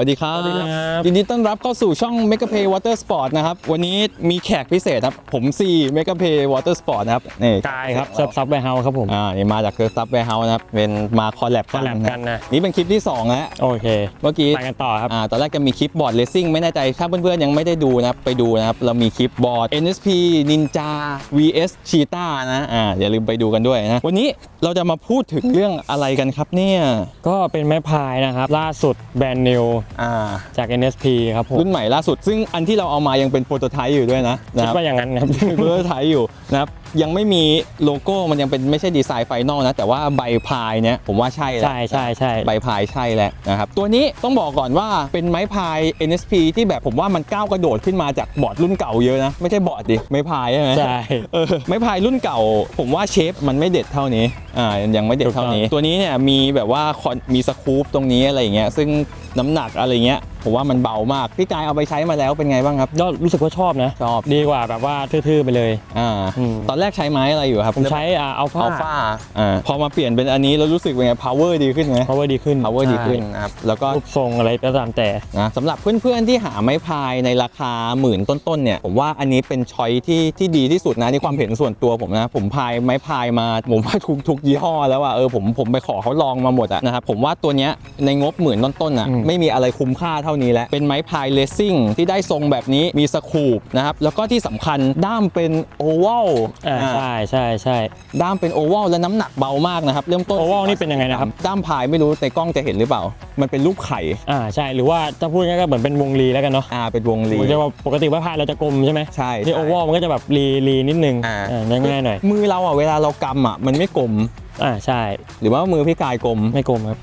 วัสดีครับสวัสดีครับ ยินดีต้อนรับเข้าสู่ช่อง m e g a p a y Water Sport นะครับ วันนี้มีแขกพิเศษครับ ผมซี m e g a p a y Water Sport นะครับ นี่กายครับซับซับแวร์เฮาส์ครับผม อ่า นี่มาจากเคิร์ฟซับแวร์เฮาส์นะครับ เป็นมาคอลแลบคอลแลบกันนะ นี่เป็นคลิปที่2แล้ว โอเค เมื่อกี้ไปกันต่อครับ อ่า ตอนแรกจะมีคลิปบอร์ดเลสซิ่งไม่แน่ใจ ถ้าเพื่อนๆ ยังไม่ได้ดูนะครับ ไปดูนะครับ เรามีคลิปบอร์ด NSP Ninja vs Cheetah นะ อ่า อย่าลืมไปดูกันด้วยนะ วันนี้เราจะมาพูดถึงเรื่องอะไรกันครับเนี่ย ก็เป็นไม้พายนะครับ ล่าสุดแบรนด์นิวอ่าจาก NSP ครับผมรุ่นใหม่ล่าสุด ซึ่งอันที่เราเอามายังเป็นโปรโตไทป์อยู่ด้วยนะนะคิดครับว่าอย่างนั้นครับ เป็นโปรโตไทป์อยู่นะครับ ยังไม่มีโลโก้มันยังเป็นไม่ใช่ดีไซน์ไฟนอลนะ แต่ว่าใบพายเนี่ยผมว่าใช่แล้วใช่ใช่ใช่ใบพายใช่แล้วนะครับ ตัวนี้ต้องบอกก่อนว่าเป็นไม้พาย NSP ที่แบบผมว่ามันก้าวกระโดดขึ้นมาจากบอร์ดรุ่นเก่าเยอะนะ ไม่ใช่บอร์ดดิไม้พายใช่ไหมใช่เออไม้พายรุ่นเก่า ผมว่าเชฟมันไม่เด็ดเท่านี้อ่ายังไม่เด็ดเท่านี้ ตัวนี้เนี่ยมีแบบว่าคอนมีสกู๊ปตรงนี้อะไรอย่างเงี้ยซึ่งน้ำหนักอะไรเงี้ยผมว่ามันเบามาก พี่กายเอาไปใช้มาแล้วเป็นไงบ้างครับก็รู้สึกว่าชอบนะชอบดีกว่าแบบว่าทื่อๆไปเลยอ่าอืมตอนแรกใช้ไม้อะไรอยู่ครับผมใช้อัลฟาอัลฟาอ่าพอมาเปลี่ยนเป็นอันนี้แล้วรู้สึกเป็นไง power ดีขึ้นไหมพาวเวอร์ดีขึ้น power ดีขึ้นนะครับแล้วก็รูปทรงอะไรก็ตามแต่นะสำหรับเพื่อนๆที่หาไม้พายในราคาหมื่นต้นๆเนี่ยผมว่าอันนี้เป็นช้อยที่ที่ดีที่สุดนะในความเห็นส่วนตัวผมนะ ผมพายไม้พายมาผมว่าทุกทุกยี่ห้อแล้วว่าเออผมผมไปขอเขาลองมาหมดอะนะครับผมว่าตัวเนี้ยในงบหมื่นต้นๆอะอืมไม่มีอะไรคุ้มค่าเท่านี้แล้วเป็นไม้พายเลสซิ่งที่ได้ทรงแบบนี้มีสคูปนะครับแล้วก็ที่สำคัญด้ามเป็นโอวัลอ่า ใช่ใช่ใช่ด้ามเป็นโอวัลและน้ำหนักเบามากนะครับ เริ่มต้นโอวัลนี่เป็นยังไงนะครับ ด้ามพายไม่รู้ในกล้องจะเห็นหรือเปล่า มันเป็นรูปไข่อ่าใช่หรือว่าถ้าพูดง่ายๆก็เหมือนเป็นวงรีแล้วกันเนาะอ่าเป็นวงรีผมจะว่าปกติไม้พายเราจะกลมใช่ไหมใช่นี่ใช่โอเวอร์มันก็จะแบบรีรีนิดนึงอ่าอ่า ง่ายๆหน่อยมือเราอะเวลาเรากำอะมันไม่กลม อ่าใช่หรือว่ามือพี่กายกลม ไม่กลมครับ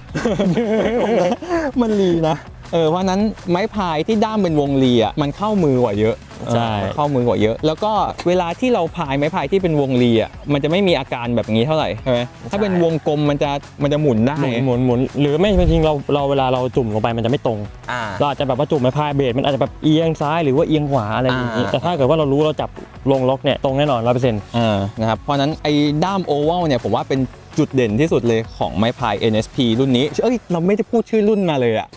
มันรีนะ เออเพราะฉะนั้นไม้พายที่ด้ามเป็นวงรีอะมันเข้ามือกว่าเยอะใช่ เออเข้ามือกว่าเยอะ แล้วก็เวลาที่เราพายไม้พายที่เป็นวงรีอะมันจะไม่มีอาการแบบนี้เท่าไหร่ใช่ไหมถ้าเป็นวงกลมมันจะมันจะหมุนได้ หมุนหมุนหมุนหรือไม่จริงๆเราเราเวลาเราจุ่มลงไปมันจะไม่ตรง อ่า เราอาจจะแบบว่าจุ่มไม้พายเบสมันอาจจะแบบเอียงซ้ายหรือว่าเอียงขวาอะไรอย่างนี้อ่า แต่ถ้าเกิดว่าเรารู้เราจับลงล็อกเนี่ยตรงแน่นอนร้อยเปอร์เซ็นต์อ่านะครับเพราะฉะนั้นไอ้ด้ามโอวัลเนี่ยผมว่าเป็น จุดเด่นที่สุดเลยของไม้พาย NSP รุ่นนี้ เอ้ยเราไม่ได้พูดชื่อรุ่นมาเลยอะ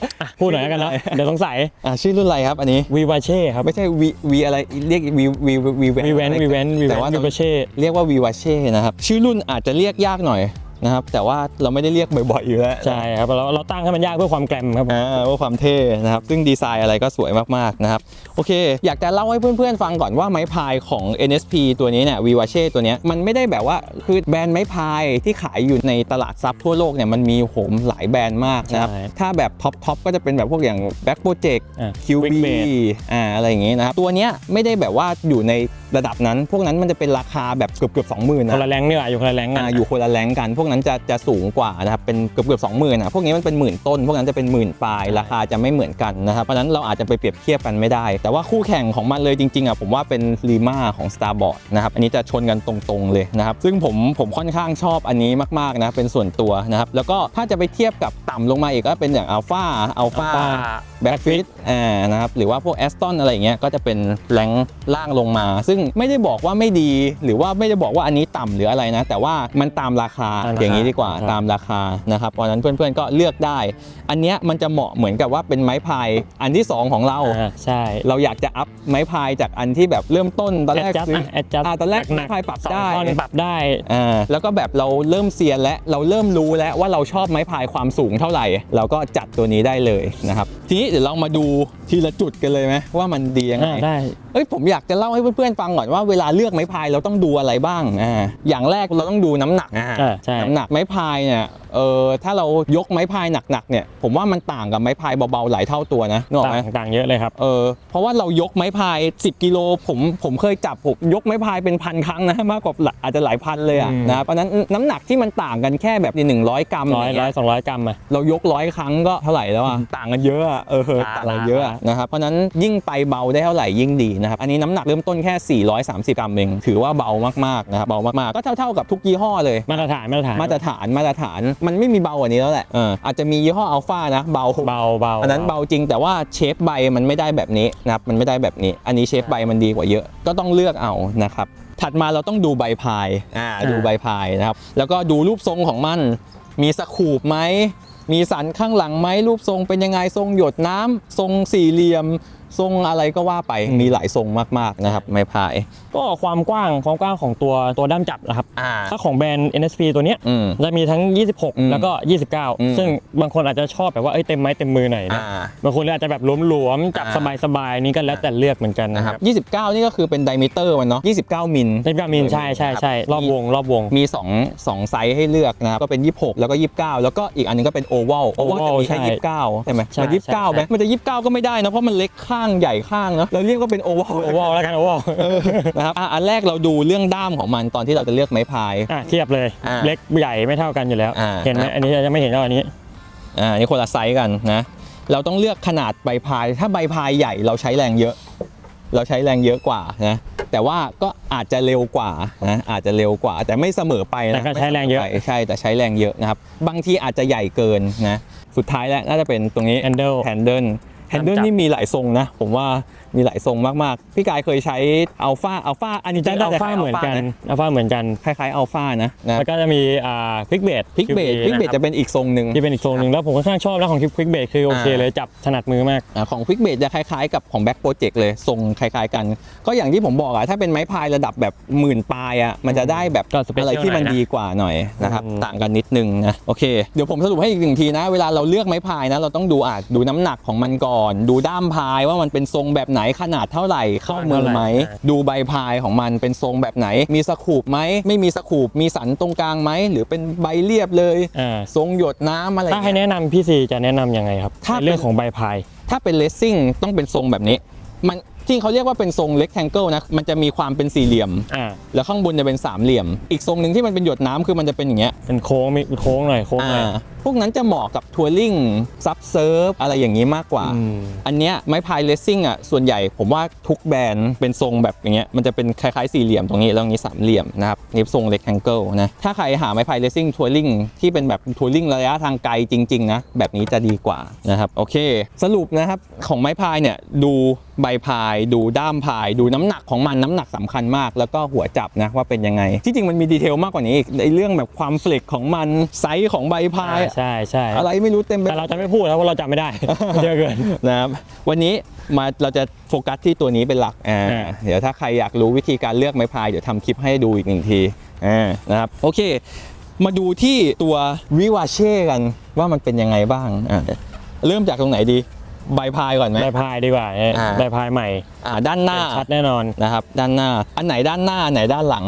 พูดหน่อยแล้วกันเนาะเดี๋ยวสงสัยอ่าชื่อรุ่นอะไรครับอันนี้วีวาเช่ครับไม่ใช่วีวีอะไรเรียกวีวีวีวีแวนวีแวนวีแวแต่นว่าวีวาเช่เรียกว่าวีวาเช่นะครับชื่อรุ่นอาจจะเรียกยากหน่อย นะครับแต่ว่าเราไม่ได้เรียกบ่อยๆอยู่แล้วใช่ครับเราเราตั้งให้มันยากเพื่อความแกรมครับผมอ่าว่าความเท่นะครับ ซึ่งดีไซน์อะไรก็สวยมากๆนะครับโอเค อยากจะเล่าให้เพื่อนๆฟังก่อนว่าไม้พายของ NSP ตัวนี้เนี่ยวีวาเช่ตัวเนี้ยมันไม่ได้แบบว่าคือแบรนด์ไม้พายที่ขายอยู่ในตลาดซับทั่วโลกเนี่ยมันมีโหมหลายแบรนด์มากนะครับใช่ถ้าแบบท็อปทอปก็จะเป็นแบบพวกอย่าง Back Project อะ QB Quickbase อ่าอะไรอย่างงี้นะครับตัวเนี้ยไม่ได้แบบว่าอยู่ในระดับนั้น พวกนั้นมันจะเป็นราคาแบบเกือบเกือบสองหมื่นคนนะละแรงนี่แหละอยู่คนละแรงกัอ่านอยู่คนละแรงกันพวกนั้นจะจะสูงกว่านะครับเป็นเกือบเกือบสองหมื่นอะพวกนี้มันเป็นหมื่นต้น พวกนั้นจะเป็นหมื่นปลายราคาจะไม่เหมือนกันนะครับเพราะฉะนั้นเราอาจจะไปเปรียบเทียบกันไม่ได้ แต่ว่าคู่แข่งของมันเลยจริงๆอะผมว่าเป็นลีมาของ Starboard นะครับอันนี้จะชนกันตรงๆเลยนะครับซึ่งผมผมค่อนข้างชอบอันนี้มากๆนะเป็นส่วนตัวนะครับแล้วก็ถ้าจะไปเทียบกับต่ำลงมาอีกก็เป็นอย่าง Alpha Alpha แบ็กฟิตอ่านะครับหรือว่าพวกแอสตันอะไรอย่างเงี้ยก็จะเป็นแรงล่างลงมา ซึ่งไม่ได้บอกว่าไม่ดี หรือว่าไม่ได้บอกว่าอันนี้ต่ำหรืออะไรนะ แต่ว่ามันตามราคาตามราคาอย่างนี้ดีกว่าครับตามราคานะครับเพราะฉะนั้นเพื่อนๆก็เลือกได้ อันเนี้ยมันจะเหมาะเหมือนกับว่าเป็นไม้พายอันที่สองของเราอ่าใช่ เราอยากจะอัพไม้พายจากอันที่แบบเริ่มต้นตอนแรกจัดซื้อแอดจัดอ่าตอนแรกหนักไม้พายปรับสองได้ท่อนปรับได้อ่าแล้วก็แบบเราเริ่มเซียนแล้วเราเริ่มรู้แล้วว่าเราชอบไม้พายความสูงเท่าไหร่ เราก็จัดตัวนี้ได้เลยนะครับทีนี้เดี๋ยวเรามาดูทีละจุดกันเลยไหมว่ามันดียังไงอ่าได้เอ้ยผมอยากจะเล่าให้เพื่อนๆฟังก่อนว่าเวลาเลือกไม้พายเราต้องดูอะไรบ้างอ่าอย่างแรกเราต้องดูน้ำหนักอ่าอ่าใช่น้ำหนักไม้พายเนี่ย เออถ้าเรายกไม้พายหนักๆเนี่ยผมว่ามันต่างกับไม้พายเบาๆหลายเท่าตัวนะนึกออกไหมต่างต่างเยอะเลยครับเออเพราะว่าเรายกไม้พาย 10 กิโลผมผมเคยจับผมยกไม้พายเป็นพันครั้งนะมากกว่าหลายอาจจะหลายพันเลยอะอืมนะเพราะฉะนั้นน้ำหนักที่มันต่างกันแค่แบบหนึ่งร้อยกรัมร้อยางร้เงี้อยสองร้อยกรัมอะเรายกร้อยครั้งก็เท่าไหร่แล้วอะต่างกันเยอะอะเออต่างต่างกันเยอะอะนะครับเพราะฉะนั้นยิ่งไปเบาได้เท่าไหร่ยิ่งดีนะครับอันนี้น้ำหนักเริ่มต้นแค่ 430 กรัมเองถือว่าเบามากๆนะครับเบามากๆก็เท่าๆกับทุกยี่ห้อเลยมาตรฐานมาตรฐานมาตรฐานมาตรฐานมันไม่มีเบากว่านี้แล้วแหละเอออาจจะมียี่ห้ออัลฟานะเบาเบาเบาอันนั้นเบาจริงแต่ว่าเชฟใบมันไม่ได้แบบนี้นะครับมันไม่ได้แบบนี้ อันนี้เชฟใบมันดีกว่าเยอะก็ต้องเลือกเอานะครับถัดมาเราต้องดูใบพายอ่าดูใบพายนะครับแล้วก็ดูรูปทรงของมัน มีสคูปไหมมีสันข้างหลังไหมรูปทรงเป็นยังไงทรงหยดน้ำทรงสี่เหลี่ยม ทรงอะไรก็ว่าไปมีหลายทรงมากๆนะครับไม้พาย ก็ความกว้างความกว้างของตัวตัวด้ามจับนะครับ อ่า ถ้าของแบรนด์ NSP ตัวเนี้ยอืม จะมีทั้งอืม26 แล้วก็ อืม 29 ซึ่งบางคนอาจจะชอบแบบว่าเอ้ยเต็มไม้เต็มมือหน่อยนะอ่า บางคนอาจจะแบบหลวมๆจับอ่า สบายๆนี่ก็แล้วแต่เลือกเหมือนกันนะนะคครัรับ บ29 นี่ก็คือเป็นไดมิเตอร์มันเนาะ29 มิลเต็มกามินใช่ใช่ใช่รอบวงรอบวง มี2 2ไซส์ให้เลือกนะครับ ก็เป็น 26 แล้วก็ 29 แล้วก็อีกอันนึงก็เป็นโอวัลโอวัล Oval จะมีแค่ ใช่29 ใช่ไหมใช่มันใช่29ไหมใช่ มันจะ 29 ก็ไม่ได้นะ เพราะมันเล็กข้างใหญ่ข้างเนาะเราเรียกว่าเป็นโอวัลโอวอลแล้วกันโอวอลนะครับอะอันแรกเราดูเรื่องด้ามของมันตอนที่เราจะเลือกไม้พาย อะเทียบเลยอ่าเล็กใหญ่ไม่เท่ากันอยู่แล้ว อ่า เห็นไหมอันนี้ยังไม่เห็นเท่าอันนี้ อ่านี่คนละไซส์กันนะ เราต้องเลือกขนาดใบพาย ถ้าใบพายใหญ่เราใช้แรงเยอะ เราใช้แรงเยอะกว่านะ แต่ว่าก็อาจจะเร็วกว่านะ อาจจะเร็วกว่า แต่ไม่เสมอไปนะแต่ก็ใช้แรงเยอะ ไม่สมไปใช่ แต่ใช้แรงเยอะนะครับ บางทีอาจจะใหญ่เกินนะ สุดท้ายแล้วน่าจะเป็นตรงนี้ Handle แฮนเดิล แฮนเดิล จับนี่มีหลายทรงนะ ผมว่า มีหลายทรงมากๆ พี่กายเคยใช้อัลฟาอัลฟาอันนี้จะอัลฟาเหมือนกันอัลฟาเหมือนกันคล้ายๆอัลฟานะนะแล้วก็จะมีอ่าควิกเบดพิกเบดพิกเบดจะเป็นอีกทรงหนึ่งที่เป็นอีกโซนหนึ่งแล้วผมค่อนข้างชอบนะของควิกเบดคือโอเคอ่าเลยจับถนัดมือมากอ่าของ Quick b a s e จะคล้ายๆกับของ Back Project เลยทรงคล้ายๆกัน ก็อย่างที่ผมบอกอะถ้าเป็นไม้พายระดับแบบหมื่นปลายอะมันจะได้แบบก็ special อะไรที่มันหน่อยนะดีกว่าหน่อยนะครับอืมต่างกันนิดนึงนะโอเคเดี๋ยวผมสรุปให้อีกหนึ่งทีนะ เวลาเราเลือกไม้พายนะเราต้องดูอะดูน้ำหนักของมันก่อน ดูด้ามพายว่ามันเป็นทรงแบบไหนขนาดเท่าไหร่เข้ามือไหม ดูใบพายของมันเป็นทรงแบบไหน มีสคูปไหมไม่มีสคูปมีสันตรงกลางไหมหรือเป็นใบเรียบเลย อ่า ทรงหยดน้ำอะไรถ้าให้เงี้ย แนะนำพี่ซีจะแนะนำยังไงครับถ้า ในเรื่องของใบพาย ถ้าเป็นเลสซิ่งต้องเป็นทรงแบบนี้ มัน ที่เขาเรียกว่าเป็นทรงเล็กแทงเกิลนะมันจะมีความเป็นสี่เหลี่ยม อ่าแล้วข้างบนจะเป็นสามเหลี่ยม อีกทรงหนึ่งที่มันเป็นหยดน้ำคือมันจะเป็นอย่างเงี้ยเป็นโค้งมีโค้งหน่อยโค้งหน่อย อ่าพวกนั้นจะเหมาะกับทัวริงซับเซิร์ฟอะไรอย่างนี้มากกว่า อืม อันเนี้ยไม้พายเลสซิ่งอะส่วนใหญ่ผมว่าทุกแบรนด์เป็นทรงแบบอย่างเงี้ยมันจะเป็นคล้ายๆสี่เหลี่ยมตรงนี้แล้วตรงนี้สามเหลี่ยมนะครับนี่ทรงเล็กแทงเกิลนะถ้าใครหาไม้พายเลสซิ่งทัวริงที่เป็นแบบทัวริงระยะทางไกลจริงๆนะแบบนี้จะดีกว่านะครับโอเค สรุปนะครับของไม้พายเนี่ยดู ใบพายดูด้ามพาย ดูน้ำหนักของมันน้ำหนักสำคัญมาก แล้วก็หัวจับนะว่าเป็นยังไง ที่จริงมันมีดีเทลมากกว่านี้อีกในเรื่องแบบความเฟลกของมันไซส์ของใบพายอ่าใช่ใช่อะไรไม่รู้เต็มไปแต่เราจะไม่พูดแล้วว่าเราจำไม่ได้เยอะเกินนะครับวันนี้มาเราจะโฟกัสที่ตัวนี้เป็นหลักอ่าอ่าเดี๋ยวถ้าใครอยากรู้วิธีการเลือกไม้พายเดี๋ยวทำคลิปให้ดูอีกหนึ่งทีอ่านะครับโอเค มาดูที่ตัววิวาเช่กันว่ามันเป็นยังไงบ้างอ่าเริ่มจากตรงไหนดี ใบพายก่อนไหมใบพายดีกว่าเนี่ยอ่าใบพายใหม่อ่าด้านหน้าชัดแน่นอนนะครับ ด้านหน้า อันไหนด้านหน้าอันไหนด้านหลัง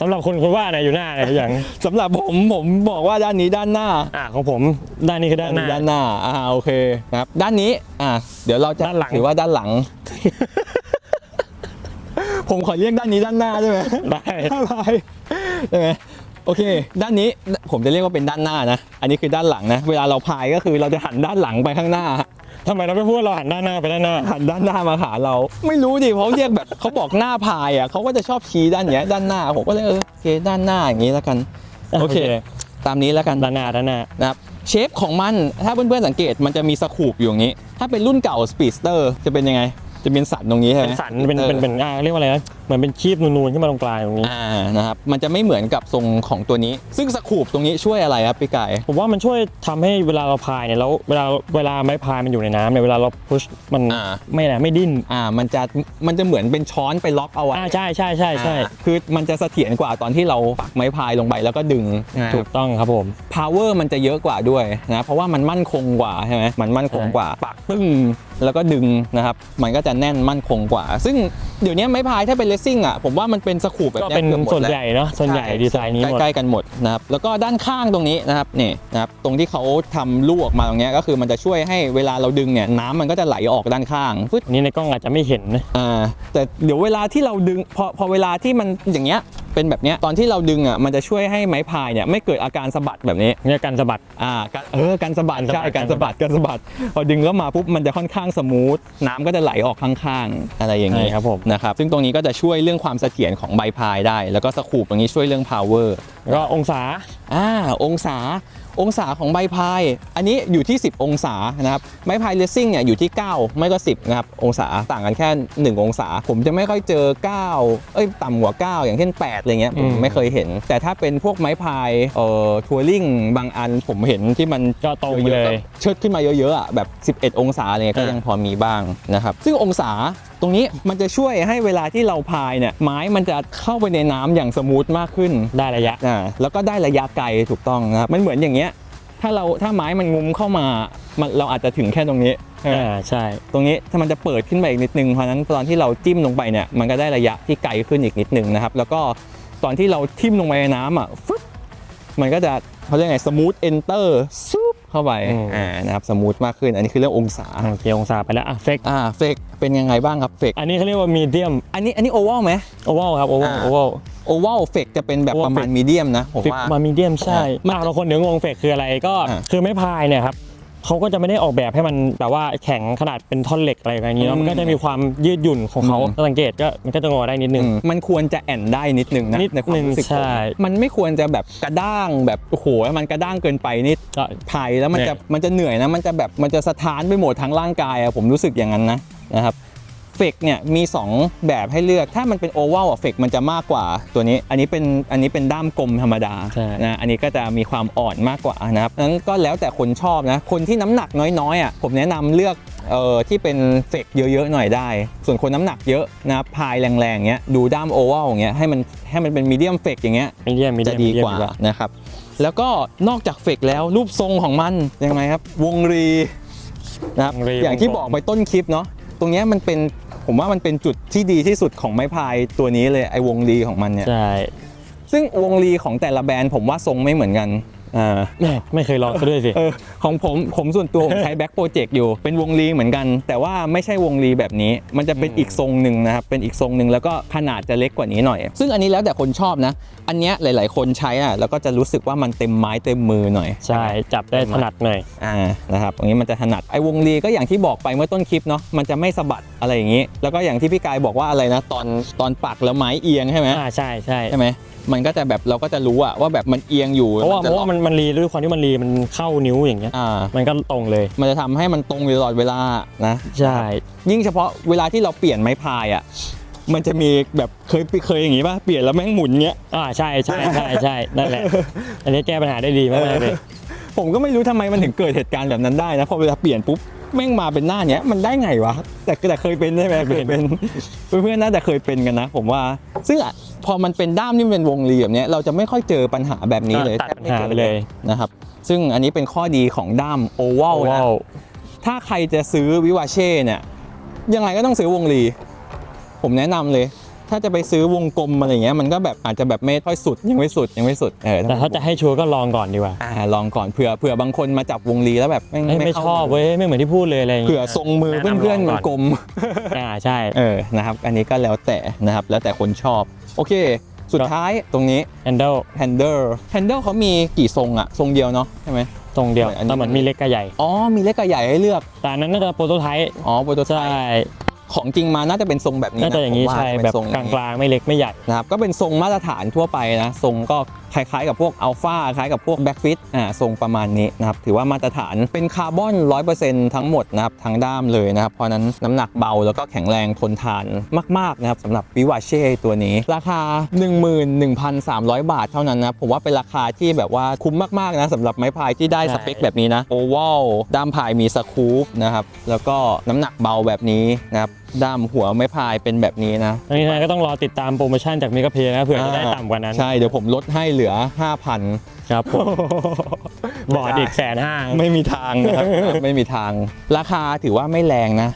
สำหรับคุณคุณว่าไหนอยู่หน้าไหนอย่างสำหรับผมผมบอกว่าด้านนี้ด้านหน้าอ่าของผมด้านนี้คือด้านหน้า ด้านหน้าอ่าโอเคนะครับ ด้านนี้อ่าเดี๋ยวเราจะด้านหลัง ถือว่าด้านหลัง ผมขอเรียกด้านนี้ด้านหน้าได้ไหม ได้อะไรใช่ไหมโอเค ด้านนี้ผมจะเรียกว่าเป็นด้านหน้านะ อันนี้คือด้านหลังนะ เวลาเราพายก็คือเราจะหันด้านหลังไปข้างหน้า ทำไมเราไม่พูดเราหันด้านหน้าไปด้านหน้า หันด้านหน้ามาหาเรา ไม่รู้ดิเพราะเรียกแบบเขาบอกหน้าพายอะเขาก็จะชอบชี้ด้านเนี้ยด้านหน้าผมก็เลยเออโอเคด้านหน้าอย่างนี้แล้วกันโอเค ตามนี้แล้วกันด้านหน้าด้านหน้านะครับเชฟของมันถ้าเพื่อนๆสังเกตมันจะมีสคูปอยู่อย่างนี้ ถ้าเป็นรุ่นเก่า Speedster จะเป็นยังไง จะเป็นสันตรงนี้ใช่ไหมเป็นสันเป็นเป็นเป็นอ่าเรียกว่าอะไรนะเหมือนเป็นคีบนูนๆขึ้นมาตรงกลางตรงนี้อ่านะครับมันจะไม่เหมือนกับทรงของตัวนี้ ซึ่งสคูปตรงนี้ช่วยอะไรครับพี่กายผมว่ามันช่วยทำให้เวลาเราพายเนี่ยแล้วเวลาเวลาไม้พายมันอยู่ในน้ำเนี่ยเวลาเราพุชมันอ่าไม่แหละไม่ดิ้นอ่ามันจะมันจะเหมือนเป็นช้อนไปล็อกเอาไว้อ่าใช่ใช่ใช่ใช่อ่าคือมันจะเสถียรกว่าตอนที่เราปักไม้พายลงไปแล้วก็ดึงถูกต้องครับผม power มันจะเยอะกว่าด้วยนะเพราะว่ามันมั่นคงกว่าใช่ไหมมันมั่นคงกว่าปักปึ้ง แล้วก็ดึงนะครับ มันก็จะแน่นมั่นคงกว่า ซึ่งเดี๋ยวนี้ไม้พายถ้าเป็นเลสซิ่งอะผมว่ามันเป็นสคูปแบบก็เนี้ยเป็นกือบมดส่วนแล้วใหญ่เนาะส่วนใหญ่ดีไซน์นี้หมด ใกล้ๆกันหมดนะครับแล้วก็ด้านข้างตรงนี้นะครับนี่นะครับตรงที่เขาทำลูกออกมาตรงเนี้ยก็คือมันจะช่วยให้เวลาเราดึงเนี่ยน้ำมันก็จะไหลออกด้านข้างฟึด อันนี้ในกล้องอาจจะไม่เห็นนะ อ่าแต่เดี๋ยวเวลาที่เราดึงพอพอเวลาที่มันอย่างเงี้ย เป็นแบบเนี้ยตอนที่เราดึงอะมันจะช่วยให้ไม้พายเนี่ยไม่เกิดอาการสะบัดแบบนี้เนี่ยการสะบัดอ่าการเออการสะบัดการสะบัดใช่การสะบัดการสะบัดพอดึงแล้วมาปุ๊บมันจะค่อนข้างสมูทน้ำก็จะไหลออกข้างๆ อะไรอย่างใช่นี้ครับผมนะครับซึ่งตรงนี้ก็จะช่วยเรื่องความเสถียรของใบพายได้ แล้วก็สคูปตรงนี้ช่วยเรื่อง power แล้วก็องศาอ่าองศา องศาของใบพาย อันนี้อยู่ที่ 10 องศานะครับไม้พายเลสซิ่งเนี่ยอยู่ที่ 9 ไม่ก็ 10นะครับองศาต่างกันแค่ 1 องศา ผมจะไม่ค่อยเจอ 9 เอ้ยต่ำกว่า 9 อย่างเช่น 8 อะไรเงี้ยผมอืมไม่เคยเห็น แต่ถ้าเป็นพวกไม้พายเอ่อทัวริงบางอันผมเห็นที่มันก็ตรงไปเลย เชิดขึ้นมาเยอะๆอะแบบ 11 องศาอะไรเงี้ยก็อ่ายัยังพอมีบ้างนะครับซึ่งองศา ตรงนี้มันจะช่วยให้เวลาที่เราพายเนี่ยไม้มันจะเข้าไปในน้ำอย่างสมูทมากขึ้นได้ระยะอ่าแล้วก็ได้ระยะไกลถูกต้องนะครับมันเหมือนอย่างเงี้ยถ้าเราถ้าไม้มันงุ้มเข้ามามันเราอาจจะถึงแค่ตรงนี้อ่าใช่ ตรงนี้ถ้ามันจะเปิดขึ้นไปอีกนิดนึงเพราะฉะนั้นตอนที่เราจิ้มลงไปเนี่ยมันก็ได้ระยะที่ไกลขึ้นอีกนิดนึงนะครับ แล้วก็ตอนที่เราทิ่มลงไปในน้ำอะฟึ๊บมันก็จะเขาเรียกไงสมูทเอนเตอร์ซุป เข้าไปอืม อ่านะครับสมูทมากขึ้น อันนี้คือเรื่ององศาโอเคองศาไปแล้วอะเฟกอ่าเฟกเป็นยังไงบ้างครับเฟกอันนี้เขาเรียกว่ามีเดียมอันนี้อันนี้โอวัลไหม โอเวลครับโอเวลอ่า โอเวล โอวัลเฟกจะเป็นแบบ Oval ประมาณ fake มีเดียมนะผมฟิกว่า มามีเดียมใช่มันมากเราคนเดี๋ยวงงเฟกคืออะไรก็อ่าคือไม้พายเนี่ยครับ เขาก็จะไม่ได้ออกแบบให้มันแบบว่าแข็งขนาดเป็นท่อนเหล็กอะไรอย่างนี้เนอือะมมันก็จะมีความยืดหยุ่นของเขาอืมถ้าสังเกตก็มันก็จะงอได้นิดนึงอืมมันควรจะแอนได้นิดนึงนะนิดในความรู้สึกนึงใช่ผมมันไม่ควรจะแบบกระด้างแบบโอ้โหมันกระด้างเกินไปนิดก็พายแล้วมันจะเนี่ยมันจะเหนื่อยนะมันจะแบบมันจะสะท้านไปหมดทั้งร่างกายอะผมรู้สึกอย่างนั้นนะนะครับ เฟกเนี่ยมี 2 แบบให้เลือก ถ้ามันเป็นโอวัลอะเฟกมันจะมากกว่าตัวนี้ อันนี้เป็นอันนี้เป็นด้ามกลมธรรมดาใช่นะอันนี้ก็จะมีความอ่อนมากกว่านะครับนั้นก็แล้วแต่คนชอบนะ คนที่น้ำหนักน้อยๆอะผมแนะนำเลือกเอ่อที่เป็นเฟกเยอะๆหน่อยได้ ส่วนคนน้ำหนักเยอะนะพายแรงๆเงี้ยดูด้ามโอวัลอย่างเงี้ยให้มันให้มันเป็นมีเดียมเฟกอย่างเงี้ยมีเดียมมีจะเดียมดีกว่านะครับแล้วก็นอกจากเฟกแล้วรูปทรงของมันยังไงครับ วงรีนะครับวงรีอย่างที่วงกลมบอกไปต้นคลิปเนาะตรงเนี้ยมันเป็น ผมว่ามันเป็นจุดที่ดีที่สุดของไม้พายตัวนี้เลยไอ้วงรีของมันเนี่ยใช่ซึ่งวงรีของแต่ละแบรนด์ผมว่าทรงไม่เหมือนกัน อ่า แม่ไม่เคยลองซะด้วยสิ เออ ของผมผมส่วนตัวผมใช้แบ็ k โปรเจกต์อยู่ เป็นวงรีเหมือนกัน แต่ว่าไม่ใช่วงรีแบบนี้ มันจะเป็นอืมอีกทรงหนึ่งนะครับ เป็นอีกทรงหนึ่งแล้วก็ขนาดจะเล็กกว่านี้หน่อย ซึ่งอันนี้แล้วแต่คนชอบนะ อันเนี้ยหลาย ๆ คนใช้อะแล้วก็จะรู้สึกว่ามันเต็มไม้เต็มมือหน่อย ใช่จับได้ถนัดหน่อย อ่า นะครับ ตรงนี้มันจะถนัด ไอ้วงรีก็อย่างที่บอกไปเมื่อต้นคลิปเนาะ มันจะไม่สะบัดอะไรอย่างนี้ แล้วก็อย่างที่พี่กายบอกว่าอะไรนะ ตอนตอนปักแล้วไม้เอียงใช่ไหมอ่าใช่ใช่ใช่ไหม มันก็จะแบบเราก็จะรู้อะว่าแบบมันเอียงอยู่เพราะว่าเพจะราะว่ามันมันรีด้วยความที่มันรีมันเข้านิ้วอย่างเงี้ยอ่ามันก็ตรงเลย มันจะทำให้มันตรงอยู่ตลอดเวลานะใช่ยิ่งเฉพาะเวลาที่เราเปลี่ยนไม้พายอะมันจะมีแบบเคยเคยอย่างงี้ป่ะเปลี่ยนแล้วแม่งหมุนเงี้ยอ่าใช่ใช่ใช่ใช่นั่นแหละ อันนี้แก้ปัญหาได้ดีมากๆเลยผมก็ไม่รู้ทำไมมันถึงเกิดเหตุการณ์แบบนั้นได้นะพอเวลาเปลี่ยนปุ๊บ แม่งมาเป็นหน้าเนี้ยมันได้ไงวะแต่แต่เคยเป็นใช่ไหมเคยเป็นเพื่อนๆน่าจะเคยเป็นกันนะ ผมว่า ซึ่งอะพอมันเป็นด้ามที่มันเป็นวงรีแบบเนี้ยเราจะไม่ค่อยเจอปัญหาแบบนี้เลยตัดแทบปัญไม่หาเจอไปเลยนะครับ ซึ่งอันนี้เป็นข้อดีของด้ามโอวัลนะว้าวถ้าใครจะซื้อวิวาเช่เนี่ยยังไงก็ต้องซื้อวงรี ผมแนะนำเลย ถ้าจะไปซื้อวงกลมอะไรเงี้ยมันก็แบบอาจจะแบบไม่ค่อยสุดยังไม่สุดยังไม่สุดเออแต่ถ้าจะให้ชัวร์ก็ลองก่อนดีกว่าอ่าลองก่อนเผื่อเผื่อบางคนมาจับวงรีแล้วแบบไม่เอ้ยไม่เข้าชอบเว้ยไม่เหมือนที่พูดเลยอะไรอย่างเผื่เงี้อยทรงมือเพื่อนๆมันกลม อ่าใช่ เออนะครับอันนี้ก็แล้วแต่นะครับแล้วแต่คนชอบ โอเค สุดท้ายตรงนี้ handle handle handle เขามีกี่ทรงอะทรงเดียวเนาะใช่ไหม ตรงเดียวอันนี้ แต่เหมือนมีเล็กกับใหญ่ อ๋อมีเล็กกับใหญ่ให้เลือก แต่อันนั้นน่าจะโปรโตไทป์อ๋อโปรโตไทใช่ ป์ ของจริงมาน่าจะเป็นทรงแบบนี้น่านะจะอย่างนี้ผมว่ใช่จะแบเป็บนทรงกอย่ลางนี้กลางๆไม่เล็กไม่ใหญ่นะครับก็เป็นทรงมาตรฐานทั่วไปนะทรงก็ คล้ายๆกับพวกอัลฟาคล้ายกับพวกแบ็กฟิตอ่าทรงประมาณนี้นะครับถือว่ามาตรฐานเป็นคาร์บอน 100%ทั้งหมดนะครับทั้งด้ามเลยนะครับเพราะฉะนั้นน้ำหนักเบาแล้วก็แข็งแรงทนทานมากๆนะครับสำหรับวิวาเช่ตัวนี้ ราคา 11,300 บาทเท่านั้นนะผมว่าเป็นราคาที่แบบว่าคุ้มมากๆนะสำหรับไม้พายที่ได้ใช่สเปคแบบนี้นะโอวัลด้ามพายมีสกู๊ปนะครับแล้วก็น้ำหนักเบาแบบนี้นะครับด้ามหัวไม้พายเป็นแบบนี้นะอันนี้นะก็ต้องรอติดตามโปรโมชั่นจากมิกาเพนะเผื่อจะได้ต่ำกว่านั้นใช่เดี๋ยวผมลดให้เหลือ5,000 ครับผม บอร์ดอีกแสนห้าไม่มีทางนะครับ ไม่มีทาง ราคาถือว่าไม่แรงนะ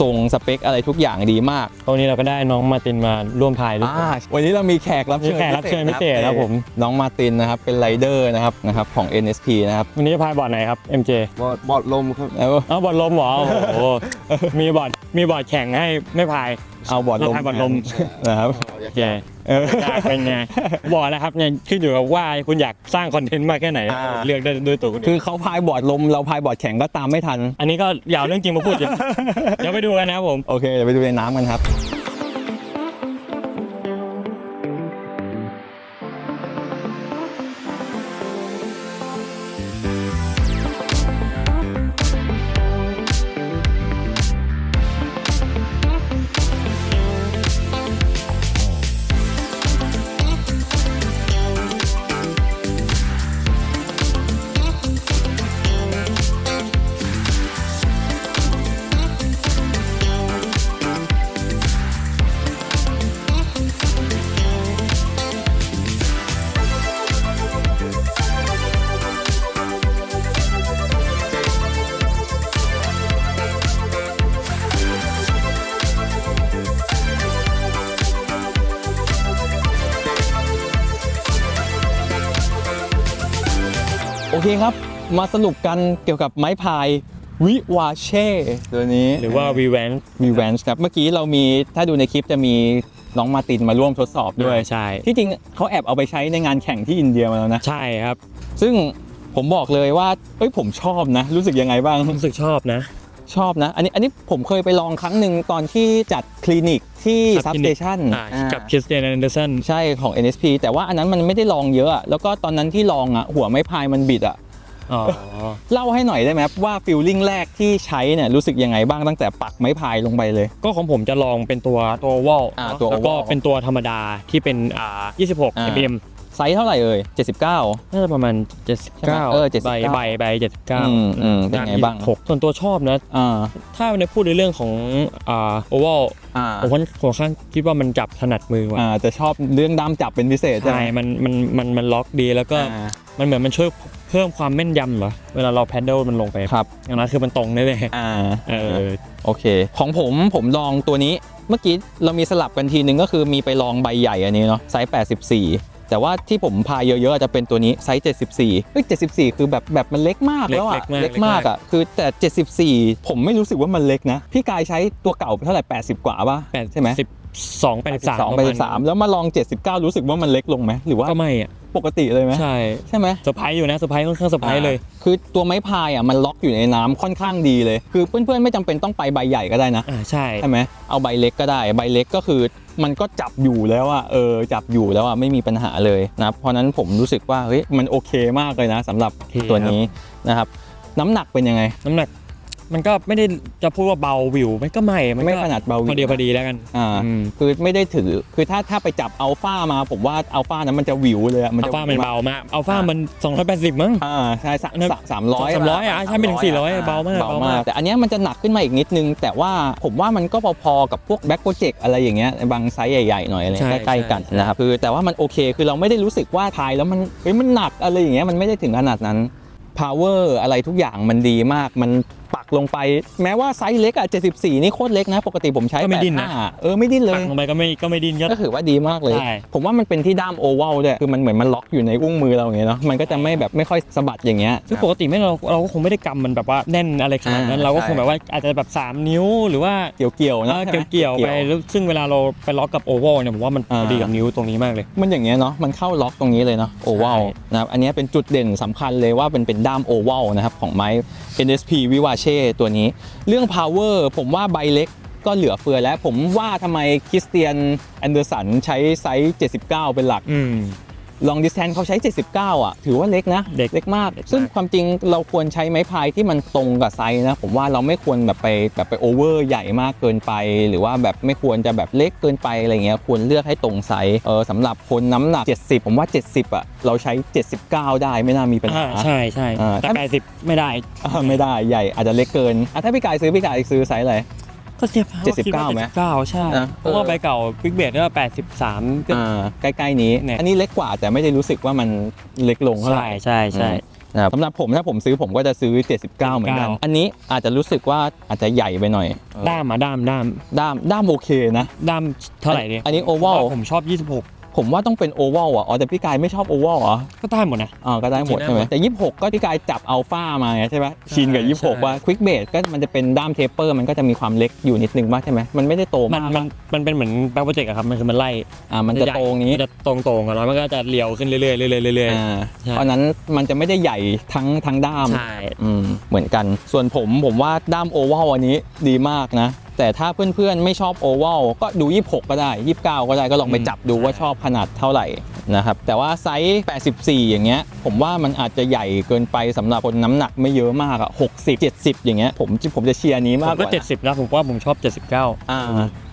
ทรงสเปคอะไรทุกอย่างดีมาก ตรงนี้เราก็ได้น้องมาร์ตินมาร่วมพายด้วยอ่าวันนี้เรามีแขกรับเชิญมีแขกรับเชิญพิเศษครับผม น้องมาร์ตินนะครับ เป็นไรเดอร์นะครับนะครับของ NSP นะครับ วันนี้จะพายบอร์ดไหนครับ MJ บอดบอดลมครับแล้วเอาบอร์ดลมเหรอ โอ้โห มีบอร์ดมีบอร์ดแข่งให้ไม่พาย เอาบอร์ดลมเราพายบอร์ดลม นะครับโอเคเออ อยากเป็นไงบอกนะครับเนี่ยขึ้นอยู่กับว่าคุณอยากสร้างคอนเทนต์มากแค่ไหนอ่า เลือกได้ด้วยตัวคุณเองคือเขาพายบอร์ดลมเราพายบอร์ดแข็งก็ตามไม่ทัน อันนี้ก็อยาวเรื่องจริงมาพูดเดี๋ยวเดี๋ยวไปดูกันนะครับผม โอเคเดี๋ยวไปดูในน้ำกันครับบ เคครับ มาสรุปกันเกี่ยวกับไม้พายวิวาเช่ตัวนี้หรือว่า v v a n วีแวนครับ เมื่อกี้เรามีถ้าดูในคลิปจะมีน้องมาร์ตินมาร่วมทดสอบด้วย ใช่ ที่จริงเขาแอบเอาไปใช้ในงานแข่งที่อินเดียมาแล้วนะ ใช่ครับ ซึ่งผมบอกเลยว่าเอ้ยผมชอบนะ รู้สึกยังไงบ้าง รู้สึกชอบนะ ชอบนะ อันนี้อันนี้ผมเคยไปลองครั้งหนึ่งตอนที่จัดคลินิกที่ Sub ซับส Clinic เตชันอ่ากับคริสเตียนแอนเดอร์สันใช่ของ NSP แต่ว่าอันนั้นมันไม่ได้ลองเยอะอะแล้วก็ตอนนั้นที่ลองอะหัวไม้พายมันบิดอะอ๋อเล่าให้หน่อยได้ไหมครับว่าฟิลลิ่งแรกที่ใช้เนี่ยรู้สึกยังไงบ้างตั้งแต่ปักไม้พายลงไปเลย ก็ของผมจะลองเป็นตัวตัววอลอ่าตัวแล้วก็ oval เป็นตัวธรรมดาที่เป็นอ่าอ่า26 mm ไซส์เท่าไหร่เอ่ย79 น่าจะประมาณใช่ไหม79เออใบ79ใบใบอืมอืม79เป็นไงบ้าง26ส่วนตัวชอบนะ อ่าถ้าในพูดในเรื่องของอ่าโอเวลอ่าผมค่อนผมข้างคิดว่ามันจับถนัดมือว่ะอ่าจะชอบเรื่องด้ามจับเป็นพิเศษใช่ไหใช่มมันมันมันมันล็อกดีแล้วก็อ่ามันเหมือนมันช่วยเพิ่มความแม่นยำเหรอเวลาเราแพดเดิลมันลงไปครับอย่างนั้นคือมันตรงได้เลยอ่า เออ โอเค ของผมผมลองตัวนี้เมื่อกี้เรามีสลับกันทีนึงก็คือมีไปลองใบใหญ่อันนี้เนาะไซส์ 84 แต่ว่าที่ผมพายเยอะๆจะเป็นตัวนี้ไซส์ 74เฮ้ย74 คือแบบแบบมันเล็กมากแล้วอะเล็กมากมากอะคือแต่ 74 ผมไม่รู้สึกว่ามันเล็กนะ พี่กายใช้ตัวเก่าเท่าไหร่ 80 กว่าป่ะแปดใช่ไหม สิบสองแปดสิบสาม82 83 แล้วมาลอง 79 รู้สึกว่ามันเล็กลงไหมหรือว่าก็ไม่อะปกติเลยไหมใช่ใช่ไหมเซอร์ไพรส์อยู่นะเซอร์ไพรส์ค่อนข้างเซอร์ไพรส์เลย คือตัวไม้พายอะมันล็อกอยู่ในน้ำค่อนข้างดีเลย คือเพื่อนๆไม่จำเป็นต้องไปใบใหญ่ก็ได้นะ อ่าใช่ ใช่ไหมเอาใบเล็กก็ได้ ใบเล็กก็คือมันก็จับอยู่แล้วอะเออ จับอยู่แล้วอะไม่มีปัญหาเลยนะเพราะฉะนั้นผมรู้สึกว่าเฮ้ยมันโอเคมากเลยนะสำหรับโอเค ตัวนี้นะครับ น้ำหนักเป็นยังไง น้ำหนัก มันก็ไม่ได้จะพูดว่าเบาวิวมันก็ไม่มันไม่ก็ขนาดเบาพอดีพอดีแล้วกันอ่าอืมคือไม่ได้ถือคือถ้าถ้าไปจับอัลฟามาผมว่าอัลฟานั้นมันจะวิวเลยอะมันอัลจะฟามันเบามากอัลฟามัน 280 มั้ง อ่าใช่สามอันนั้นสามร้อยสามร้อยอะใช่ไม่ถึงสี่ร้อยเบามากเบาเบามามาก ก แต่อันเนี้ยมันจะหนักขึ้นมาอีกนิดนึง แต่ว่าผมว่ามันก็พอๆกับพวกแบ็คโปรเจกต์อะไรอย่างเงี้ยบางไซส์ใหญ่ๆหน่อยอะไรใช่ใกล้ๆกันใช่ นะครับคือแต่ว่ามันโอเคคือเราไม่ได้รู้สึกว่าพายแล้วมันเฮ้ยมันหนักอะไรอย่างเงี้ยมันไม่ได้ถึงขนาดนั้น power อะไรทุกอย่างมันดีมากมัน ปักลงไป แม้ว่าไซส์เล็กอะ74 นี่โคตรเล็กนะ ปกติผมใช้ก็ไม่ดิ้นนะ 85เออไม่ดิ้นเลปัย กลงไปก็ไม่ก็ไม่ดิ้นก็ ก็ถือว่าดีมากเลย ใช่ ผมว่ามันเป็นที่ด้ามโอเวลด้วย คือมันเหมือนมันล็อกอยู่ในอุ้งมือเราอย่างเงี้ยเนาะ มันก็จะไม่แบบไม่ค่อยสะบัดอย่างเงี้ยซึ่งปกติไม่เราเราก็คงไม่ได้กำมันแบบว่าแน่นอะไรขนาดนั้นอ่าเราก็คงใช่แบบว่าอาจจะแบบ3นิ้วหรือว่าเกี่ยวๆเอนะอใช่ไหม เกี่ยวๆไปแล้วซึ่งเวลาเราไปล็อกกับโอเวลเนี่ยผมว่ามันอ่าพอดีกับนิ้วตรงนี้มากเลย มันอย่างเงี้ยเนาะ มันเข้าล็อกตรงนี้เลยเนาะโอเวลใช่นะครับ อันเนี้ยเป็นจุดเด่นสำคัญเลยว่าเป็นเป็นด้ามโอเวลนะครับของไม้ NSP เช่ตัวนี้ เรื่อง power ผมว่าใบเล็กก็เหลือเฟือแล้ว ผมว่าทำไมคริสเตียนแอนเดอร์สันใช้ไซส์ 79 เป็นหลัก ลองดิสแทนเขาใช้ 79 อะ ถือว่าเล็กนะ เด็กเล็กมากเล็กมาก ซึ่งความจริงเราควรใช้ไม้พายที่มันตรงกับไซส์นะ ผมว่าเราไม่ควรแบบไปแบบไปโอเวอร์ใหญ่มากเกินไป หรือว่าแบบไม่ควรจะแบบเล็กเกินไปอะไรเงี้ย ควรเลือกให้ตรงไซส์ เออสำหรับคนน้ำหนัก 70 ผมว่า 70 อะ เราใช้ 79 ได้ไม่น่ามีปัญอ่าหา ใช่ใช่อ่าแต่แปดสิบไม่ได้อ่าไม่ได้ใหญ่อาจจะเล็กเกินอะถ้าพี่กายซื้อพี่กายซื้อไซส์อะไร ก็เทียบ79ไหมเก้าใช่อะเพราะว่าใบเก่าบิ๊กเบดก็แปดสิบสามก็อ่าใกล้ๆนี้เนี่ยอันนี้เล็กกว่าแต่ไม่ได้รู้สึกว่ามันเล็กลงเท่าไหร่ใช่ใช่ใช่นะครับสำหรับผมถ้าผมซื้อผมก็จะซื้อ 79 เหมือนกัน79อันนี้อาจจะรู้สึกว่าอาจจะใหญ่ไปหน่อย ด้ามอะด้ามด้ามด้ามด้ามโอเคนะ ด้ามเท่าไหร่เนี่ยอันนี้โอเวลผมชอบ 26 ผมว่าต้องเป็นโอเวลอะอ๋อแต่พี่กายไม่ชอบโอเวลเหรอก็ได้หมดนะอ่าก็ได้หมดจริงๆใช่ไหมได้หมดแต่ 26 ก็พี่กายจับอัลฟามาไงใช่ไหมชินกับใช่26 ว่าควิกเบสก็มันจะเป็นด้ามเทปเปอร์มันก็จะมีความเล็กอยู่นิดนึงว่าใช่ไหมมันไม่ได้โตมันมากมันมันเป็นเหมือนแบ็คโปรเจกต์อะครับมันคือมันไล่อ่ามันจะใหญ่โตอย่างนี้มันจะตรงๆกันแล้วมันก็จะเลี้ยวขึ้นเรื่อยๆเรื่อยๆเรื่อย อ่าใช่ เพราะฉะนั้นมันจะไม่ได้ใหญ่ทั้งทั้งด้าม ๆใช่ อืมเหมือนกันส่วนผมผมว่าด้ามโอเวลอันนี้ดีมากนะ แต่ถ้าเพื่อนๆไม่ชอบโอเวลก็ดู 26 ก็ได้ 29 ก็ได้ก็ลองไปจับดูว่าชอบขนาดเท่าไหร่นะครับแต่ว่าไซส์ 84 อย่างเงี้ย ผมว่ามันอาจจะใหญ่เกินไปสำหรับคนน้ำหนักไม่เยอะมากอะ60 70 อย่างเงี้ยผมผมจะเชียร์นี้ผมากกก็ว่านะ70นะผมว่าผมชอบ 79อ่า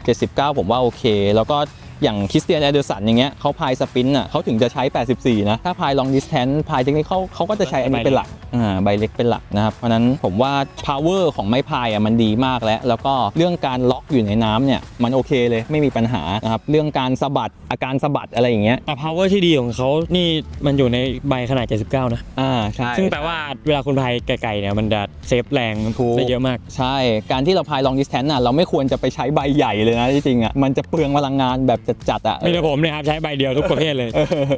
79 ผมว่าโอเค แล้วก็ อย่างคริสเตียนแอเดอร์สันอย่างเงี้ยเขาพายสปรินต์อะเขาถึงจะใช้ 84 นะ ถ้าพายลองดิสแทนพายเทคนิคเขาเขาก็จะใช้อันนี้เป็นหลักอ่าใบเล็กเป็นหลักนะครับ เพราะฉะนั้นผมว่า power ของไม้พายอะมันดีมากแล้ว แล้วก็เรื่องการล็อกอยู่ในน้ำเนี่ยมันโอเคเลยไม่มีปัญหานะครับเรื่องการสะบัดอาการสะบัดอะไรอย่างเงี้ยแต่ power ที่ดีของเขานี่มันอยู่ในใบขนาด 79 นะอ่าใช่ซึ่งแปลว่าเวลาคุณพายไกลๆเนี่ยมันจะเซฟแรงถูกได้เยอะมาก ใช่ การที่เราพาย long distance น่ะเราไม่ควรจะไปใช้ใบใหญ่เลยนะที่จริงอะมันจะเปลืองพลังงานแบบจัดๆอะมีแต่ผมเนี่ยครับใช้ใบเดียวทุกประเภทเลย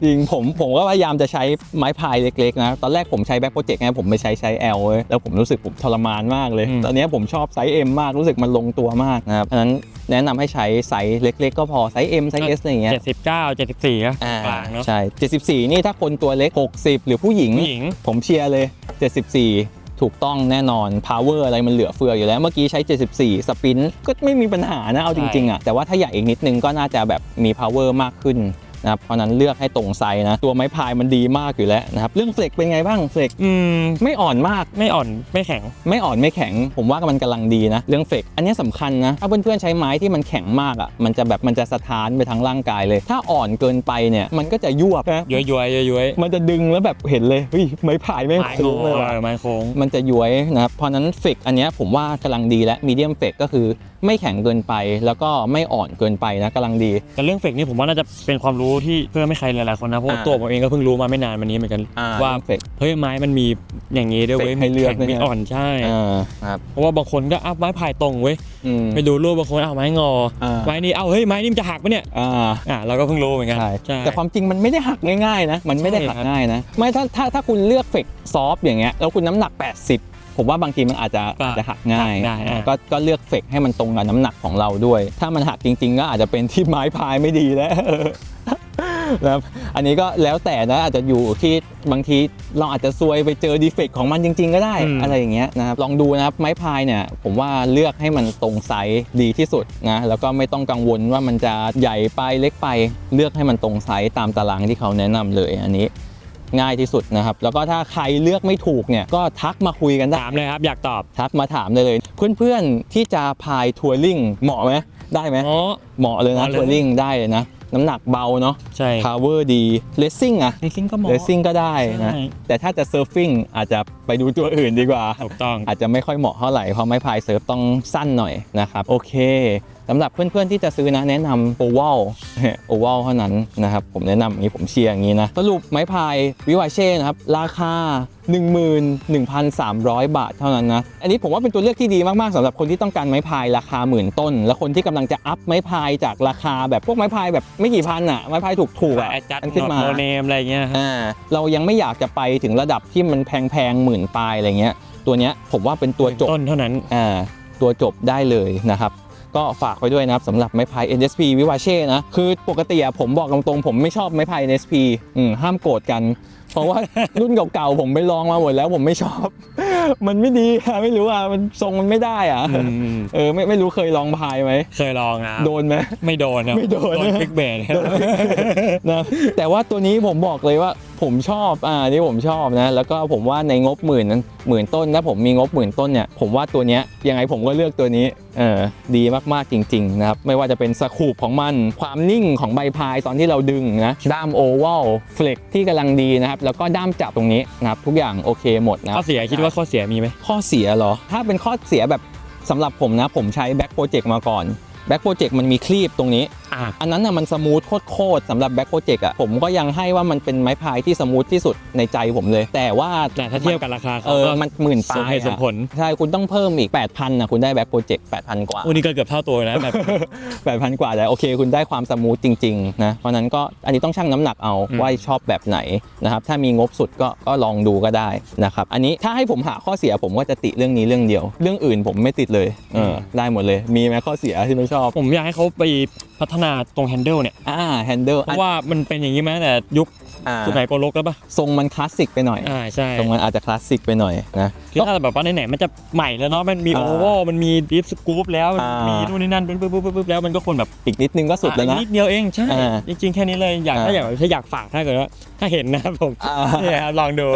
จริงผมผมก็พยายามจะใช้ไม้พายเล็กๆนะตอนแรกผมใช้แบ็คโปรเจกต์ไงผมไปใช้ใช้ L เว้ยแล้วผมรู้สึกผมทรมานมากเลยอืมตอนนี้ผมชอบไซส์ M มากรู้สึกมันลงตัวมากนะครับเพราะฉะนั้นแนะนำให้ใช้ไซส์เล็ก ๆ ก็พอไซส์ M ไซส์ S อะไรอย่างเงี้ยเจ็ดสิบเก้าเจ็ดสิบสี่ก็อ่ากลางเนาะใช่ 74 นี่ถ้าคนตัวเล็ก 60 หรือผู้หญิงผู้หญิงผมเชียร์เลย 74 ถูกต้องแน่นอน power อะไรมันเหลือเฟืออยู่แล้ว เมื่อกี้ใช้ 74 สปินก็ไม่มีปัญหานะ เอาจริงๆอะแต่ว่าถ้าใหญ่อีกนิดนึงก็น่าจะแบบมี power มากขึ้น นะครับเพราะฉะนั้นเลือกให้ตรงไซส์นะ ตัวไม้พายมันดีมากอยู่แล้วนะครับ เรื่องเฟล็กเป็นไงบ้างเฟล็กอืมไม่อ่อนมาก ไม่อ่อนไม่แข็ง ไม่อ่อนไม่แข็ง ผมว่ามันกำลังดีนะ เรื่องเฟกอันนี้สำคัญนะ ถ้าเพื่อนๆใช้ไม้ที่มันแข็งมากอะ มันจะแบบมันจะสะท้านไปทั้งร่างกายเลย ถ้าอ่อนเกินไปเนี่ย มันก็จะยวบนะย้อยย้อยย้อยย้อยมันจะดึงแล้วแบบเห็นเลยเฮ้ยไม้พายแม่งไม้โค้โค้งงเลยว่ะไม้โค้งมันจะย้วยนะครับเพราะฉะนั้นเฟกอันเนี้ยผมว่ากำลังดีและมีเดียมเฟกก็คือไม่แข็งเกินไป แล้วก็ไม่อ่อนเกินไปนะกำลังดี แต่เรื่องเฟกนี่ผมว่าน่าจะเป็นความรู้ที่เพื่อไม่ใครหลายๆคนนะเพราะว่าอ่าตัวผมเองก็เพิ่งรู้มาไม่นานมานี้เหมือนกันว่าเฟกเฮ้ยไม้มันมีอย่างนี้ด้วยเว้ยเฟกให้เลือกแข็งด้วยมีนะอ่อนใช่ อ่าครับเพราะว่าบางคนก็อัพไม้พายตรงเว้ยอืม ไปดูรูปบางคนเอาไม้งออ่าไม้นี้เอาเฮ้ยไม้นี่มันจะหักปะเนี่ยอ่า อ่าเราก็เพิ่งรู้เหมือนกันใช่ใช่ แต่ความจริงมันไม่ได้หักง่ายๆนะ มันไม่ได้หักใช่ครับ ง่ายนะ ไม่ถ้าถ้าถ้าคุณเลือกเฟกซอฟต์อย่างเงี้ยแล้วคุณน้ำหนัก 80 ผมว่าบางทีมันอาจจะอาจจะหักง่ายได้อะก็ก็เลือกเฟกให้มันตรงกับน้ำหนักของเราด้วย ถ้ามันหักจริง ๆ ก็อาจจะเป็นที่ไม้พายไม่ดีแล้ว นะครับอันนี้ก็แล้วแต่นะอาจจะอยู่ที่บางทีเราอาจจะซวยไปเจอดีเฟกของมันจริง ๆ ก็ได้ อืม อะไรอย่างเงี้ยนะครับลองดูนะครับไม้พายเนี่ย ผมว่าเลือกให้มันตรงไซส์ดีที่สุดนะแล้วก็ไม่ต้องกังวลว่ามันจะใหญ่ไปเล็กไป เลือกให้มันตรงไซส์ตามตารางที่เขาแนะนำเลยอันนี้ ง่ายที่สุดนะครับ แล้วก็ถ้าใครเลือกไม่ถูกเนี่ยก็ทักมาคุยกันได้ถามเลยครับ อยากตอบทักมาถามได้เลย เพื่อนๆที่จะพายทัวริงเหมาะไหมได้ไหมอ๋อ เหมาะเลยเหนะมาะเลย ทัวริงได้เลยนะ น้ำหนักเบาเนาะใช่ power ดี racing อะเลซิ่งก็เหมาะ racing ก็ได้นะ ใช่ แต่ถ้าจะ surfing อาจจะไปดูตัวอื่นดีกว่า ถูกต้อง อาจจะไม่ค่อยเหมาะเท่าไหร่เพราะไม้พายเซิร์ฟต้องสั้นหน่อยนะครับ โอเค สำหรับเพื่อนๆที่จะซื้อนะแนะนำโอว l โอว l เท่านั้นนะครับ ผมแนะนำอย่างนี้ผมเชียร์อย่างนี้นะ สรุปไม้พายวิวาเช่นะครับ ราคา 11,300 บาทเท่านั้นนะ อันนี้ผมว่าเป็นตัวเลือกที่ดีมากๆสำหรับคนที่ต้องการไม้พายราคาหมื่นต้น และคนที่กำลังจะอัพไม้พายจากราคาแบบพวกไม้พายแบบไม่กี่พันอะไม้พายถูกๆอะแอดจัดอันขึ้นมาโนเนมอะไรเงี้ยครับอ่าเรายังไม่อยากจะไปถึงระดับที่มันแพงๆหมื่นปลายอะไรเงี้ย ตัวเนี้ยผมว่าเป็นตัวจบต้นเท่านั้นอ่าตัวจบได้เลยนะครับ ก็ฝากไว้ด้วยนะครับสำหรับไม้พาย NSP วิวาเช่นะ คือปกติอะผมบอกตรงๆผมไม่ชอบไม้พาย NSP อืมห้ามโกรธกัน เพราะว่า รุ่นเก่าๆผมไปลองมาหมดแล้วผมไม่ชอบ มันไม่ดีอะไม่รู้อะมันทรงมันไม่ได้อะอืมเออไม่ไม่รู้เคยลองพายไหมเคยลองอะโดนไหมไม่โดนครับไม่โดนคลิกเบสนะแต่ว่าตัวนี้ผมบอกเลยว่าผมชอบ อ่า นี่ผมชอบนะ แล้วก็ผมว่าในงบหมื่นนั้นหมื่นต้นถ้าผมมีงบหมื่นต้นเนี่ย ผมว่าตัวเนี้ยยังไงผมก็เลือกตัวนี้ เออดีมากๆจริงๆนะครับไม่ว่าจะเป็นสคูปของมัน ความนิ่งของใบพายตอนที่เราดึงนะด้ามโอวัลเฟล็กที่กำลังดีนะครับแล้วก็ด้ามจับตรงนี้นะครับทุกอย่างโอเคหมดนะข้อเสียคิดว่าข้อเสียมีไหมข้อเสียเหรอ ถ้าเป็นข้อเสียแบบสำหรับผมนะผมใช้แบ็ k โปรเจกต์มาก่อนแบ็ k โปรเจกต์มันมีคลีบตรงนี้ อ่าอันนั้นน่ะมันสมูทโคตรๆสำหรับแบ็ k โปรเจกต์อะผมก็ยังให้ว่ามันเป็นไม้พายที่สมูทที่สุดในใจผมเลย แต่ว่าแต่ถ้าเทียบกับราคาเขาเออก็มันหมื่นปสลามยเหตุสมผล ใช่คุณต้องเพิ่มอีก 8,000นะคุณได้แบ็ k โปรเจกต์8,000 กว่าวันนี้ก็เกือบเท่าตัวนะแบบ 8,000 กว่าแต่โอเค คุณได้ความสมูทจริงๆนะเพราะฉะนั้นก็อันนี้ต้องชั่งน้ำหนักเอาอืม ว่าชอบแบบไหนนะครับถ้ามีงบสุดก็ก็ลองดูก็ได้นะครับอันนี้ถ้าให้ผมหาข้อเสียผมก็จะติเรื่องนี้เรื่องเดียว เรื่องอื่นผมไม่ติดเลยเออได้หมดเลย มีไหมข้อเสียที่ไม่ชอบ ผมอยากให้เขาไป พัฒนาตรงแฮนเดิลเนี่ยอ่าแฮนเดิลเพราะว่ามันเป็นอย่างนี้มาตั้งแต่ยุคอ่าสุดไหนโกลกแล้วปะทรงมันคลาสสิกไปหน่อยอ่าใช่ทรงมันอาจจะคลาสสิกไปหน่อยนะคือถ้าแบบว่าไหนๆมันจะใหม่แล้วเนาะมันมีอ่าโอเวอร์มันมีดิฟสกู๊ปแล้วมันอ่ามีมีนู่นนี่นั่นปึ๊บปึ๊บปึ๊บปึ๊บแล้วมันก็ควรแบบอีกนิดนึงก็สุดแล้วอ่นะนิดเดียวเองใช่อ่าจริงๆแค่นี้เลยอยากอ่าถ้าอยากถ้าอยากฝากถ้าเกิดว่าถ้าเห็นนะครับผมอ่าเนี่ยครับลองดู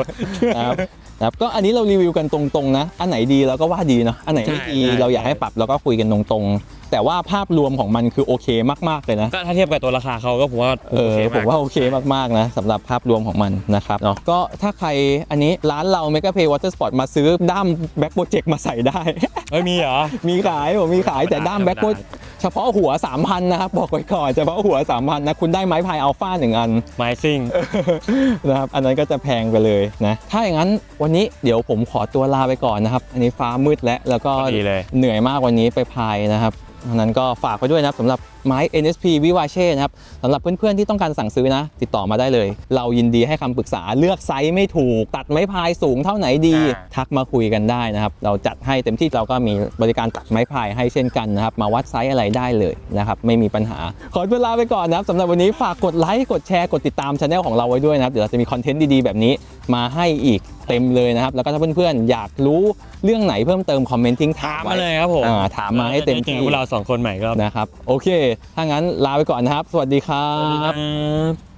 นะครับนะครับก็อันนี้เรารีวิวกันตรงๆนะ อันไหนดีเราก็ว่าดีเนาะ อันไหนไม่ดีใช่ใช่เราอยากให้ปรับเราก็คุยกันตรงๆ แต่ว่าภาพรวมของมันคือโอเคมากๆเลยนะ ก็ถ้าเทียบกับตัวราคาเขาก็ผมว่าเออโคผมกว่าโอเคมากๆนะสำหรับภาพรวมของมันนะครับเนาะก็ถ้าใครอันนี้ร้านเรา Mega Pay Water Sport มาซื้อด้ามแบ็คโปรเจกต์มาใส่ได้เฮ้ยมีเหรอ มีขายผมมีขายแต่ด้ามธรรมดาแบ็คโปร เฉพาะหัว 3,000 นะครับ บอกไว้ก่อนเฉพาะหัว 3,000 นะ คุณได้ไม้พายอัลฟาหนึ่งอัน ไมซิ่งนะครับ อันนั้นก็จะแพงไปเลยนะ ถ้าอย่างนั้นวันนี้เดี๋ยวผมขอตัวลาไปก่อนนะครับ อันนี้ฟ้ามืดแล้วแล้วก็ดีเลยเหนื่อยมากวันนี้ไปพายนะครับเพราะฉะนั้นก็ฝากไปด้วยนะครับสำหรับไม้ NSP วิวาเช่นะครับสำหรับเพื่อนๆที่ต้องการสั่งซื้อนะ ติดต่อมาได้เลย เรายินดีให้คำปรึกษาเลือกไซส์ไม่ถูก ตัดไม้พายสูงเท่าไหนดี อ่า ทักมาคุยกันได้นะครับ เราจัดให้เต็มที่เราก็มีบริการตัดไม้พายให้เช่นกันนะครับ มาวัดไซส์อะไรได้เลยนะครับ ไม่มีปัญหา ขอตัวลาไปก่อนนะครับสำหรับวันนี้ฝากกดไลค์กดแชร์กดติดตามช anel ของเราไว้ด้วยนะครับ เดี๋ยวเราจะมีคอนเทนต์ดีๆแบบนี้มาให้อีก เต็มเลยนะครับ แล้วก็ถ้าเพื่อนๆ อยากรู้เรื่องไหนเพิ่มเติมคอมเมนต์ทิ้งถามไว้มาเลยครับผมอ่าถามมาให้เต็มที่จอพวกเราสองคนใหม่ก็นะครับ โอเค ถ้างั้นลาไปก่อนนะครับ สวัสดีครัสวัสดีบครับ